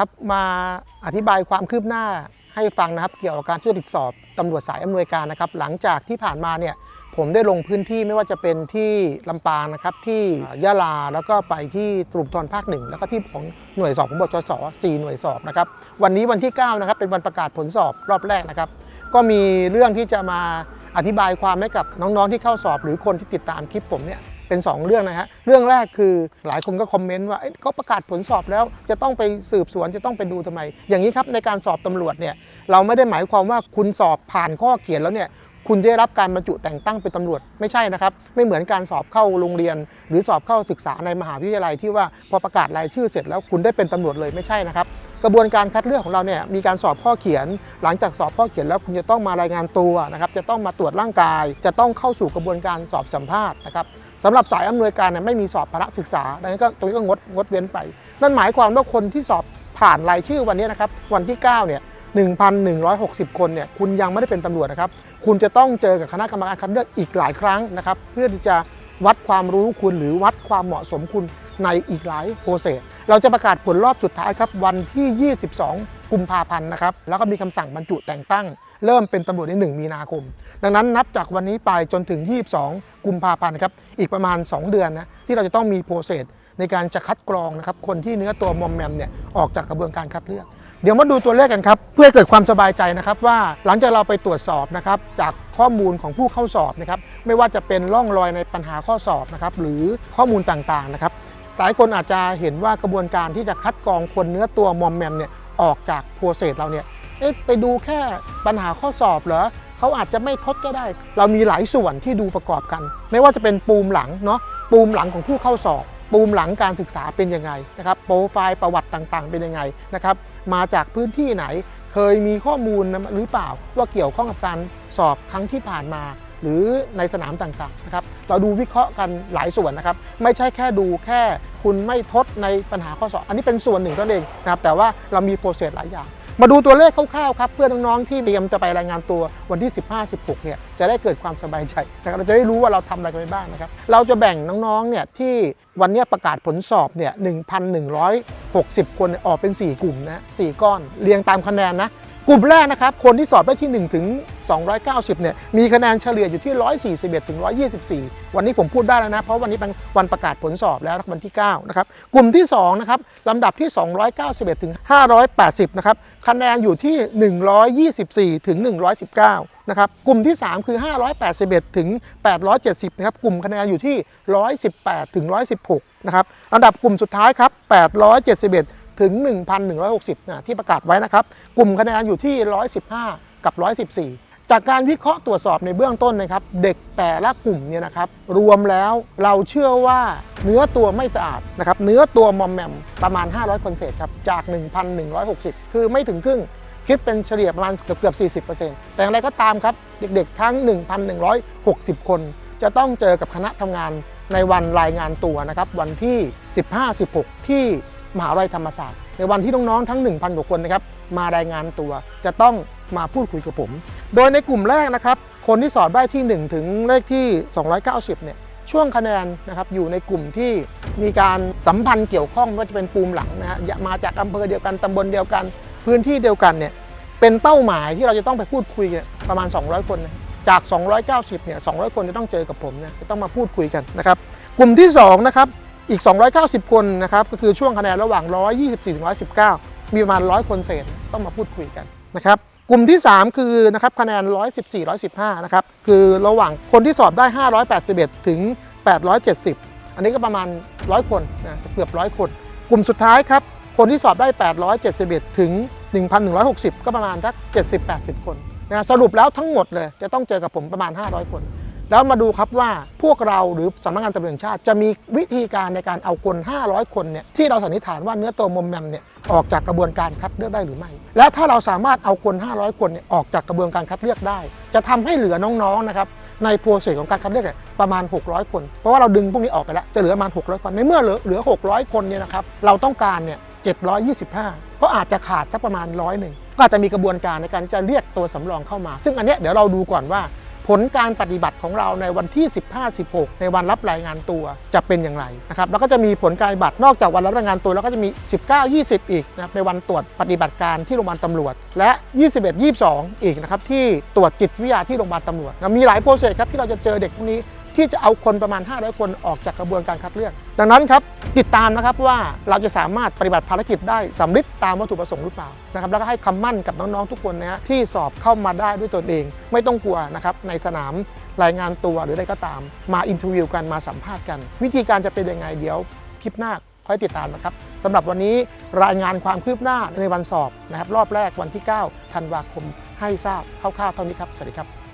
ครับมาอธิบายความคืบหน้าให้ฟังนะครับ เกี่ยวกับการช่วยติดสอบตำรวจสายอำนวยการนะครับ หลังจากที่ผ่านมาเนี่ยผมได้ลงพื้นที่ไม่ว่าจะเป็นที่ลำปางนะครับที่ยะลาแล้วก็ไปที่ตรุปทรภาคหนึ่งแล้วก็ที่ของหน่วยสอบของบจส4หน่วยสอบนะครับ วันนี้วันที่9นะครับเป็นวันประกาศผลสอบรอบแรกนะครับ ก็มีเรื่องที่จะมาอธิบายความให้กับน้องๆที่เข้าสอบ หรือคนที่ติดตามคลิปผมเนี่ย เป็น 2 เรื่องนะฮะเรื่องแรกคือหลายคนก็คอมเมนต์ว่าเอ้ยเขาประกาศผลสอบแล้ว จะต้องไปสืบสวนจะต้องไปดูทำไม อย่างนี้ครับในการสอบตำรวจเนี่ยเราไม่ได้หมายความว่าคุณสอบผ่านข้อเขียนแล้วเนี่ยคุณจะได้รับการบรรจุแต่งตั้งเป็นตำรวจไม่ใช่นะครับ ไม่เหมือนการสอบเข้าโรงเรียน หรือสอบเข้าศึกษาในมหาวิทยาลัยที่ว่าพอประกาศรายชื่อเสร็จแล้วคุณได้เป็นตำรวจเลยไม่ใช่นะครับกระบวนการคัดเลือกของเราเนี่ยมีการสอบข้อเขียน หลังจากสอบข้อเขียนแล้วคุณจะต้องมารายงานตัวนะครับจะต้องมาตรวจร่างกาย จะต้องเข้าสู่กระบวนการสอบสัมภาษณ์นะครับ สำหรับสายอำนวยการเนี่ยไม่มีสอบพละศึกษาดังนั้นก็ตรงนี้ก็งดงดเว้นไป นั่นหมายความว่าคนที่สอบผ่านรายชื่อวันนี้นะครับวันที่ 9 เนี่ย 1,160 คนเนี่ยคุณยังไม่ได้เป็นตำรวจนะครับ คุณจะต้องเจอกับคณะกรรมการคัดเลือกอีกหลายครั้งนะครับ เพื่อที่จะ วัดความรู้คุณหรือวัดความเหมาะสมคุณในอีกหลายโปรเซสเราจะประกาศผลรอบสุดท้ายครับ วันที่ 22 กุมภาพันธ์นะครับ แล้วก็มีคำสั่งบรรจุแต่งตั้ง เริ่มเป็นตำรวจใน 1 มีนาคม ดังนั้นนับจากวันนี้ไปจนถึง 22 กุมภาพันธ์ครับ อีกประมาณ 2 เดือนนะที่เราจะต้องมีโปรเซสในการจะคัดกรองนะครับคนที่เนื้อตัวมอมแมมเนี่ยออกจากกระบวนการคัดเลือก เดี๋ยวมาดูตัวเลขกันครับ เพื่อเกิดความสบายใจนะครับว่าหลังจากเราไปตรวจสอบนะครับจากข้อมูลของผู้เข้าสอบนะครับไม่ว่าจะเป็นร่องรอยในปัญหาข้อสอบนะครับหรือข้อมูลต่างๆนะครับหลายคนอาจจะเห็นว่ากระบวนการที่จะคัดกรองคนเนื้อตัวมอมแมมเนี่ยออกจากโปรเซสเราเนี่ยเอ๊ะไปดูแค่ปัญหาข้อสอบเหรอเขาอาจจะไม่ทดก็ได้ เรามีหลายส่วนที่ดูประกอบกัน ไม่ว่าจะเป็นปูมหลังเนาะปูมหลังของผู้เข้าสอบ ปูมหลังการศึกษาเป็นยังไงนะครับโปรไฟล์ประวัติต่างๆ เป็นยังไงนะครับ มาจากพื้นที่ไหน เคยมีข้อมูลหรือเปล่าว่าเกี่ยวข้องกับการสอบครั้งที่ผ่านมา หรือในสนามต่างๆนะครับเราดูวิเคราะห์กันหลายส่วนนะครับ ไม่ใช่แค่ดูแค่คุณไม่ทดในปัญหาข้อสอบ อันนี้เป็นส่วนหนึ่งเท่านั้นเองนะครับแต่ว่าเรามีโปรเซสหลายอย่างมาดูตัวเลขคร่าวๆครับเพื่อน้องๆที่เตรียมจะไปรายงานตัววันที่ 15-16 เนี่ยจะได้เกิดความสบายใจนะครับเราจะได้รู้ว่าเราทำอะไรกันไปบ้างนะครับ เราจะแบ่งน้องๆ เนี่ยที่วันนี้ประกาศผลสอบเนี่ย 60 คนออกเป็น 4 กลุ่มนะ4ก้อนเรียงตามคะแนนนะ กลุ่มแรกนะครับ คนที่สอบได้ที่ 1 ถึง 290 เนี่ย มีคะแนนเฉลี่ยอยู่ที่ 141 ถึง 124 วันนี้ผมพูดได้แล้วนะ เพราะวันนี้เป็นวันประกาศผลสอบแล้ววันที่ 9 นะครับ กลุ่มที่ 2 นะครับ ลำดับที่ 291 ถึง 580 นะครับ คะแนนอยู่ที่ 124 ถึง 119นะครับกลุ่มที่ 3 คือ 581 ถึง 870 นะครับ กลุ่มคะแนนอยู่ที่ 118 ถึง 116 นะครับลำดับกลุ่มสุดท้ายครับ 871 ถึง 1,160นะที่ประกาศไว้นะครับ กลุ่มคะแนนอยู่ที่ 115 กับ 114 จากการวิเคราะห์ตรวจสอบในเบื้องต้นนะครับ เด็กแต่ละกลุ่มเนี่ยนะครับ รวมแล้วเราเชื่อว่าเนื้อตัวไม่สะอาดนะครับ เนื้อตัวมอมแมมประมาณ 500 คนเศษครับจาก 1,160 คือไม่ถึงครึ่งคิดเป็นเฉลี่ยประมาณเกือบเกือบ40%แต่อย่างไรก็ตามครับ เด็กๆทั้ง 1,160 คน จะต้องเจอกับคณะทำงานในวันรายงานตัวนะครับ วันที่ 15-16 ที่ มหาวิทยาลัยธรรมศาสตร์ ในวันที่น้องๆทั้ง 1,000กว่าคนนะครับมารายงานตัวจะต้องมาพูดคุยกับผม โดยในกลุ่มแรกนะครับคนที่สอบได้ที่ 1 ถึงเลขที่ 290เนี่ยช่วงคะแนนนะครับอยู่ในกลุ่มที่มีการสัมพันธ์เกี่ยวข้องม่ว่าจะเป็นปูมหลังนะฮะมาจากอำเภอเดียวกันตำบลเดียวกัน พื้นที่เดียวกันเนี่ยเป็นเป้าหมายที่เราจะต้องไปพูดคุยประมาณ 200 คนนะจาก 290เนี่ย200 คนจะต้องเจอกับผมนะจะต้องมาพูดคุยกันนะครับกลุ่มที่2นะครับ อีก 290 คนนะครับก็คือช่วงคะแนนระหว่าง 124ถึง119 มีประมาณ 100 คนเศษต้องมาพูดคุยกันนะครับกลุ่มที่ 3 คือนะครับคะแนน 114 115 นะครับคือระหว่างคนที่สอบได้ 581 ถึง 870 อันนี้ก็ประมาณ 100 คนนะเกือบ 100 คน กลุ่มสุดท้ายครับคนที่สอบได้ 871 ถึง 1,160 ก็ประมาณสัก70-80 คนนะสรุปแล้วทั้งหมดเลยจะต้องเจอกับผมประมาณ 500 คน แล้วมาดูครับว่าพวกเราหรือสำนักงานตำรวจแห่งชาติ จะมีวิธีการในการเอาคน 500 คนเนี่ยที่เราสันนิษฐานว่าเนื้อตัวมอมแมมเนี่ยออกจากกระบวนการคัดเลือกได้หรือไม่ และถ้าเราสามารถเอาคน 500 คนเนี่ยออกจากกระบวนการคัดเลือกได้ จะทำให้เหลือน้องๆนะครับในโปรเซสของการคัดเลือกเนี่ยประมาณ 600 คน เพราะว่าเราดึงพวกนี้ออกไปแล้ว จะเหลือประมาณ 600 คน ในเมื่อเหลือเหลือ 600 คนเนี่ยนะครับเราต้องการเนี่ย725 ก็อาจจะขาดสักประมาณร้อยหนึ่งก็อาจจะมีกระบวนการในการจะเรียกตัวสำรองเข้ามา ซึ่งอันเนี้ยเดี๋ยวเราดูก่อนว่า ผลการปฏิบัติของเราในวันที่ 15-16 ในวันรับรายงานตัวจะเป็นอย่างไรนะครับแล้วก็จะมีผลการปฏิบัตินอกจากวันรับรายงานตัวแล้วก็จะมี 19-20 อีกนะครับในวันตรวจปฏิบัติการที่โรงพยาบาลตำรวจ และ 21-22 อีกนะครับที่ตรวจจิตวิทยาที่โรงพยาบาลตำรวจนะมีหลายโปรเซสครับที่เราจะเจอเด็กพวกนี้ ที่จะเอาคนประมาณ 500 คนออกจากกระบวนการคัดเลือก ดังนั้นครับติดตามนะครับว่าเราจะสามารถปฏิบัติภารกิจได้สำเร็จตามวัตถุประสงค์หรือเปล่านะครับแล้วก็ให้คำมั่นกับน้องๆทุกคนนะฮะที่สอบเข้ามาได้ด้วยตนเอง ไม่ต้องกลัวนะครับในสนามรายงานตัวหรืออะไรก็ตาม มาอินทวิวกันมาสัมภาษณ์กัน วิธีการจะเป็นยังไงเดี๋ยวคลิปหน้าค่อยติดตามนะครับสำหรับวันนี้รายงานความคืบหน้าในวันสอบนะครับรอบแรกวันที่ 9 ธันวาคมให้ทราบคร่าวๆเท่านี้ครับสวัสดีครับ